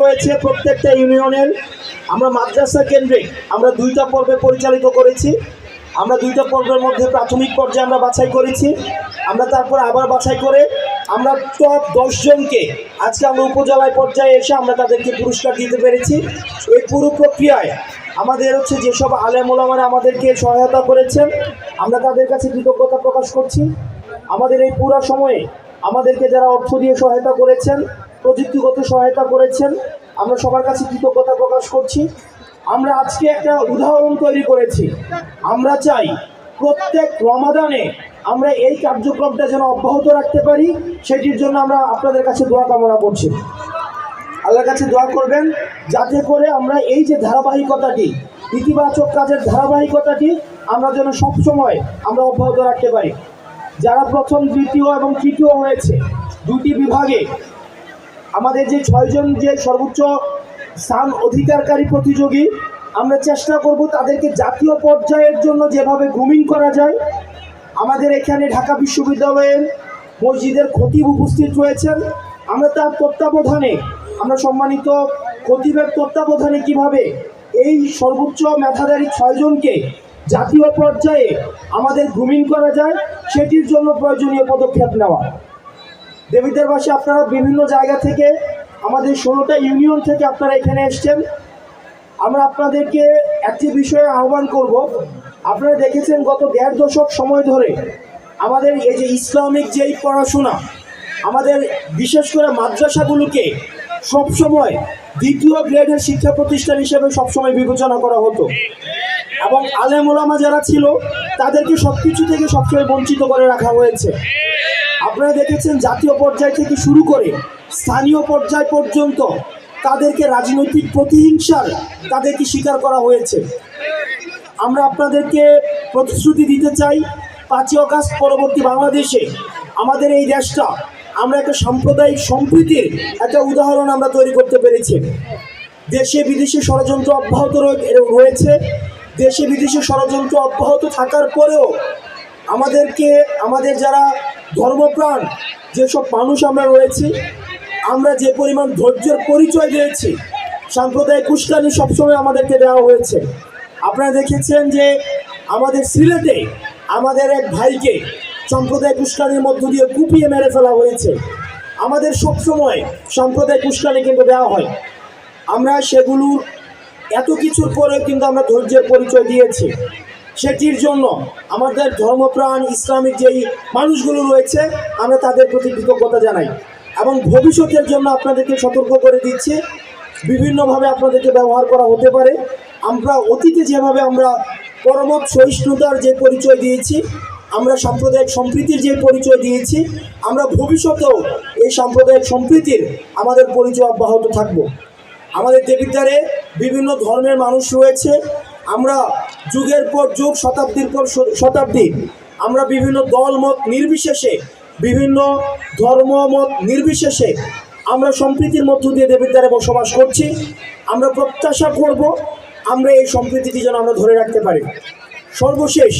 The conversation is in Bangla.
রয়েছে প্রত্যেকটা ইউনিয়নের। আমরা মাদ্রাসা কেন্দ্রে আমরা দুইটা পর্বে পরিচালিত করেছি। আমরা দুইটা পর্বের মধ্যে প্রাথমিক পর্যায়ে আমরা বাছাই করেছি। আমরা তারপর আবার বাছাই করে আমরা টপ দশজনকে আজকে আমরা উপজেলায় পর্যায়ে এসে আমরা তাদেরকে পুরস্কার দিতে পেরেছি। এই পুরো প্রক্রিয়ায় আমাদের হচ্ছে যেসব আলেমোলামারা আমাদেরকে সহায়তা করেছেন, আমরা তাদের কাছে কৃতজ্ঞতা প্রকাশ করছি। আমাদের এই পুরো সময়ে আমাদেরকে যারা অর্থ দিয়ে সহায়তা করেছেন প্রযুক্তিগত সহায়তা করেছেন। আমরা সবার কাছে কৃতজ্ঞতা প্রকাশ করছি। আমরা আজকে একটা উদাহরণ তৈরি করেছি। আমরা চাই প্রত্যেক রমাদানে আমরা এই কার্যক্রমটা যেন অব্যাহত রাখতে পারি। সেটির জন্য আমরা আপনাদের কাছে দোয়া কামনা করছি। আল্লাহর কাছে দোয়া করবেন যাতে করে আমরা এই যে ধারাবাহিকতাটি, ইতিবাচক কাজের ধারাবাহিকতাটি আমরা যেন সবসময় আমরা অব্যাহত রাখতে পারি। যারা প্রথম, দ্বিতীয় এবং তৃতীয় হয়েছে, দুটি বিভাগে আমাদের যে ছয়জন যে সর্বোচ্চ স্থান অধিকারকারী প্রতিযোগী, আমরা চেষ্টা করব তাদেরকে জাতীয় পর্যায়ের জন্য যেভাবে গ্রুমিং করা যায়। আমাদের এখানে ঢাকা বিশ্ববিদ্যালয়ের মসজিদের খতিব উপস্থিত রয়েছেন। আমরা তার তত্ত্বাবধানে, আমরা সম্মানিত খতিবের তত্ত্বাবধানে কীভাবে এই সর্বোচ্চ মেধাধারী ছয়জনকে জাতীয় পর্যায়ে আমাদের গ্রুমিং করা যায়, সেটির জন্য প্রয়োজনীয় পদক্ষেপ নেওয়া। দেবীদের বাসে আপনারা বিভিন্ন জায়গা থেকে আমাদের ষোলোটা ইউনিয়ন থেকে আপনারা এখানে এসছেন। আমরা আপনাদেরকে একটি বিষয়ে আহ্বান করব। আপনারা দেখেছেন গত দেড় দশক সময় ধরে আমাদের এই যে ইসলামিক যেই পড়াশোনা, আমাদের বিশেষ করে মাদ্রাসাগুলোকে সবসময় দ্বিতীয় গ্রেডের শিক্ষা প্রতিষ্ঠান হিসেবে সবসময় বিবেচনা করা হতো এবং আলেম ওলামা যারা ছিল, তাদেরকে সব কিছু থেকে সবসময় বঞ্চিত করে রাখা হয়েছে। আপনারা দেখেছেন জাতীয় পর্যায় থেকে শুরু করে স্থানীয় পর্যায় পর্যন্ত তাদেরকে রাজনৈতিক প্রতিহিংসার তাদেরকে স্বীকার করা হয়েছে। আমরা আপনাদেরকে প্রতিশ্রুতি দিতে চাই, পাঁচই অগাস্ট পরবর্তী বাংলাদেশে আমাদের এই দেশটা, আমরা একটা সাম্প্রদায়িক সম্প্রীতির একটা উদাহরণ আমরা তৈরি করতে পেরেছি। দেশে বিদেশে ষড়যন্ত্র অব্যাহত রয়ে- রয়েছে। দেশে বিদেশে ষড়যন্ত্র অব্যাহত থাকার পরেও আমাদেরকে আমাদের যারা ধর্মপ্রাণ, যেসব মানুষ আমরা রয়েছি, আমরা যে পরিমাণ ধৈর্যের পরিচয় দিয়েছি, সাম্প্রদায়িক উস্কানি সবসময় আমাদেরকে দেওয়া হয়েছে। আপনারা দেখেছেন যে আমাদের সিলেটে আমাদের এক ভাইকে সাম্প্রদায়িক উস্কানির মধ্য দিয়ে কুপিয়ে মেরে ফেলা হয়েছে। আমাদের সবসময় সাম্প্রদায়িক উস্কানি কিন্তু দেওয়া হয়। আমরা সেগুলোর এত কিছুর পরেও কিন্তু আমরা ধৈর্যের পরিচয় দিয়েছি। সেটির জন্য আমাদের ধর্মপ্রাণ, ইসলামিক যেই মানুষগুলো রয়েছে, আমরা তাদের প্রতি কৃতজ্ঞতা জানাই। এবং ভবিষ্যতের জন্য আপনাদেরকে সতর্ক করে দিচ্ছি, বিভিন্নভাবে আপনাদেরকে ব্যবহার করা হতে পারে। আমরা অতীতে যেভাবে আমরা পরমত সহিষ্ণুতার যে পরিচয় দিয়েছি, আমরা সাম্প্রদায়িক সম্প্রীতির যে পরিচয় দিয়েছি, আমরা ভবিষ্যতেও এই সাম্প্রদায়িক সম্প্রীতির আমাদের পরিচয় অব্যাহত থাকব। আমাদের দেবিদ্বারে বিভিন্ন ধর্মের মানুষ রয়েছে আমরা যুগের পর যুগ, শতাব্দীর পর শতাব্দী, আমরা বিভিন্ন দল মত নির্বিশেষে, বিভিন্ন ধর্ম মত নির্বিশেষে আমরা সম্প্রীতির মধ্য দিয়ে দেবীর দ্বারে বসবাস করছি। আমরা প্রত্যাশা করব আমরা এই সম্প্রীতিটি যেন আমরা ধরে রাখতে পারি। সর্বশেষ